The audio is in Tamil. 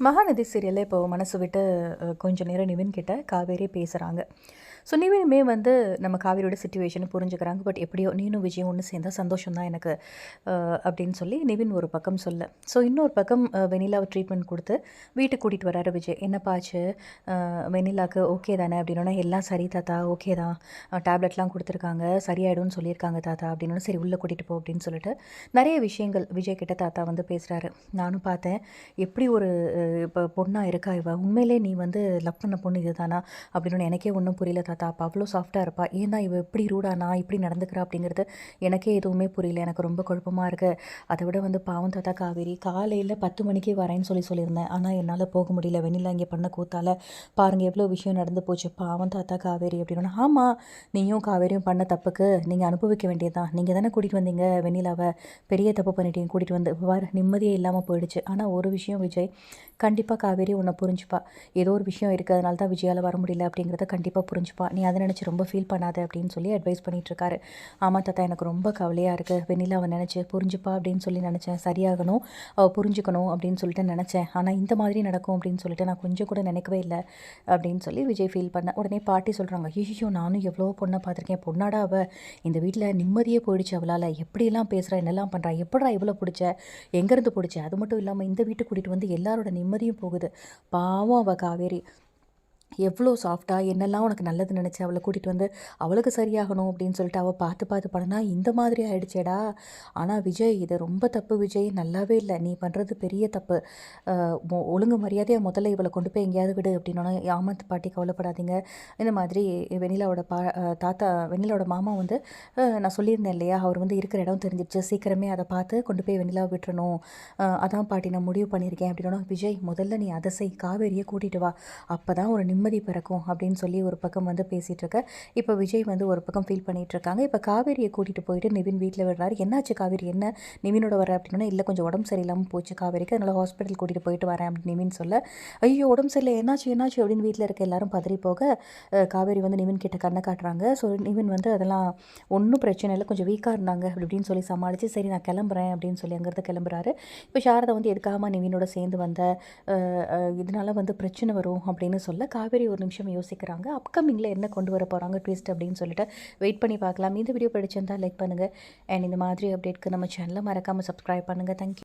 மகாநதி சீரியலில் இப்போ மனசு விட்டு கொஞ்சம் நேரம் நிவின் கிட்ட காவேரி பேசுகிறாங்க ஸோ நிவினுமே வந்து நம்ம காவிரியோட சுச்சுவேஷனை புரிஞ்சுக்கிறாங்க. பட் எப்படியோ நீனும் விஜயம் ஒன்று சேர்ந்தால் சந்தோஷம் தான் எனக்கு அப்படின்னு சொல்லி நிவின் ஒரு பக்கம் சொல்ல. ஸோ இன்னொரு பக்கம் வெனிலாவை வெண்ணிலாவை ட்ரீட்மெண்ட் கொடுத்து வீட்டுக்கு கூட்டிகிட்டு வராரு விஜய். என்னப்பா ஆச்சு? வெண்ணிலாக்கு ஓகே தானே? அப்படின்னா எல்லாம் சரி தாத்தா ஓகே தான். டேப்லெட்லாம் கொடுத்துருக்காங்க. சரியாயிடும்னு சொல்லியிருக்காங்க தாத்தா. அப்படின்னு சரி உள்ளே கூட்டிகிட்டு போ அப்படின்னு சொல்லிட்டு நிறைய விஷயங்கள் விஜய் கிட்ட தாத்தா வந்து பேசுகிறாரு நானும் பார்த்தேன். எப்படி ஒரு இப்போ பொண்ணாக இருக்கா இவ? உண்மையிலே நீ வந்து லவ் பண்ண பொண்ணு இதுதானா? அப்படின்னு எனக்கே ஒன்றும் புரியல தாத்தா அப்போ அவ்வளோ சாஃப்டாக இருப்பா. ஏன்னா எப்படி இப்படி நான் இப்படி நடந்துக்கிறா அப்படிங்கிறது எனக்கே எதுவுமே புரியல. எனக்கு ரொம்ப குழப்பமாக இருக்குது அதை விட வந்து பாவம் தாத்தா காவேரி காலையில் பத்து மணிக்கே வரேன்னு சொல்லி சொல்லியிருந்தேன். ஆனால் என்னால் போக முடியல. வெண்ணிலா இங்கே பண்ண கூத்தால் பாருங்கள் எவ்வளோ விஷயம் நடந்து போச்சு. பாவம் தாத்தா காவேரி அப்படின்னு. ஆமாம் நீயும் காவேரியும் பண்ண தப்புக்கு நீங்கள் அனுபவிக்க வேண்டியதுதான். நீங்கள் தானே கூட்டிகிட்டு வந்தீங்க வெண்ணிலாவை. பெரிய தப்பு பண்ணிட்டீங்க கூட்டிகிட்டு வந்து. வர நிம்மதியே இல்லாமல் போயிடுச்சு. ஆனால் ஒரு விஷயம் விஜய் கண்டிப்பாக காவேரி உன்னை புரிஞ்சுப்பா. ஏதோ ஒரு விஷயம் இருக்குது அதனால தான் விஜயால் வர முடியல அப்படிங்கிறத கண்டிப்பாக புரிஞ்சுப்பா. நீ அதை நினச்சி ரொம்ப ஃபீல் பண்ணாத அப்படின்னு சொல்லி அட்வைஸ் பண்ணிகிட்ருக்காரு ஆமாம் தாத்தா எனக்கு ரொம்ப கவலையாக இருக்குது வெண்ணிலாவை நினச்சி புரிஞ்சுப்பா அப்படின்னு சொல்லி நினச்சேன். சரியாகணும். அவள் புரிஞ்சுக்கணும் அப்படின்னு சொல்லிட்டு நினச்சேன். ஆனால் இந்த மாதிரி நடக்கும் அப்படின்னு சொல்லிட்டு நான் கொஞ்சம் கூட நினைக்கவே இல்லை அப்படின்னு சொல்லி விஜய் ஃபீல் பண்ண உடனே பாட்டி சொல்கிறாங்க ஐயோ நானும் எவ்வளோ பொண்ணை பார்த்துருக்கேன். பொண்ணாடா அவள் இந்த வீட்டில் நிம்மதியே போயிடுச்சு அவளால். எப்படிலாம் பேசுகிறா என்னெல்லாம் பண்ணுறா எப்படா இவ்வளோ பிடிச்ச? எங்கேருந்து பிடிச்ச? அது மட்டும் இல்லாமல் இந்த வீட்டுக்கு கூட்டிகிட்டு வந்து எல்லாரோட நிம்மதியும் போகுது. பாவம் அவள் காவேரி. எவ்வளோ சாஃப்டாக என்னெல்லாம் உனக்கு நல்லது நினச்சி அவளை கூட்டிகிட்டு வந்து அவளுக்கு சரியாகணும் அப்படின்னு சொல்லிட்டு அவள் பார்த்து பார்த்து பண்ணனா இந்த மாதிரி ஆயிடுச்சேடா. ஆனால் விஜய் இது ரொம்ப தப்பு விஜய். நல்லாவே இல்லை. நீ பண்ணுறது பெரிய தப்பு. ஒ- ஒழுங்கு மரியாதையாக முதல்ல இவளை கொண்டு போய் எங்கேயாவது விடு அப்படின்னா ஆமத்து பாட்டி கவலைப்படாதீங்க. இந்த மாதிரி வெண்ணிலாவோட பா தாத்தா வெண்ணிலாவோட மாமா வந்து நான் சொல்லியிருந்தேன் இல்லையா? அவர் வந்து இருக்கிற இடம் தெரிஞ்சிருச்சு. சீக்கிரமே அதை பார்த்து கொண்டு போய் வெண்ணிலாவை விட்டுறணும். அதான் பாட்டி நான் முடிவு பண்ணியிருக்கேன் அப்படின்னா விஜய் முதல்ல நீ அதை செய். காவேரியை கூட்டிகிட்டு வா. அப்போ தான் ஒரு நிம்மதி நிம்மதி பிறக்கும் அப்படின்னு சொல்லி ஒரு பக்கம் வந்து பேசிகிட்ருக்க இப்போ விஜய் வந்து ஒரு பக்கம் ஃபீல் பண்ணிகிட்ருக்காங்க இருக்காங்க இப்போ காவேரியை கூட்டிகிட்டு போயிட்டு நிவின் வீட்டில் விடுறாரு. என்னாச்சு காவேரி? என்ன? நிவினோட வர அப்படின்னா இல்லை கொஞ்சம் உடம்பு சரியில்லாமல் போச்சு காவேரிக்கு. அதனால் ஹாஸ்பிட்டல் கூட்டிகிட்டு போயிட்டு வரேன் அப்படின்னு நிவின் சொல்ல. ஐயோ உடம்பு சரியில்லை. என்னாச்சு? என்னாச்சு? அப்படின்னு வீட்டில் இருக்க எல்லாரும் பதறி போக காவேரி வந்து நிவின் கிட்ட கண்ணை காட்டுறாங்க. ஸோ நிவின் வந்து அதெல்லாம் ஒன்றும் பிரச்சனை இல்லை. கொஞ்சம் வீக்காக இருந்தாங்க அப்படி இப்படின்னு சொல்லி சமாளித்து சரி நான் கிளம்புறேன் அப்படின்னு சொல்லி அங்கேருந்து கிளம்புறாரு. இப்போ சாரதா வந்து எதுக்காக நிவினோட சேர்ந்து வந்த? இதனால வந்து பிரச்சனை வரும் அப்படின்னு சொல்ல காவேரி ஒரு நிமிஷம் யோசிக்கிறாங்க. அப்கமிங்கில் என்ன கொண்டு வர போகிறாங்க ட்விஸ்ட் அப்படின்னு சொல்லிட்டு வெயிட் பண்ணி பார்க்கலாம். இந்த வீடியோ பிடிச்சிருந்தால் லைக் பண்ணுங்கள் அண்ட் இந்த மாதிரி அப்டேட்க்கு நம்ம சேனலை மறக்காமல் சப்ஸ்கிரைப் பண்ணுங்கள் தேங்க்யூ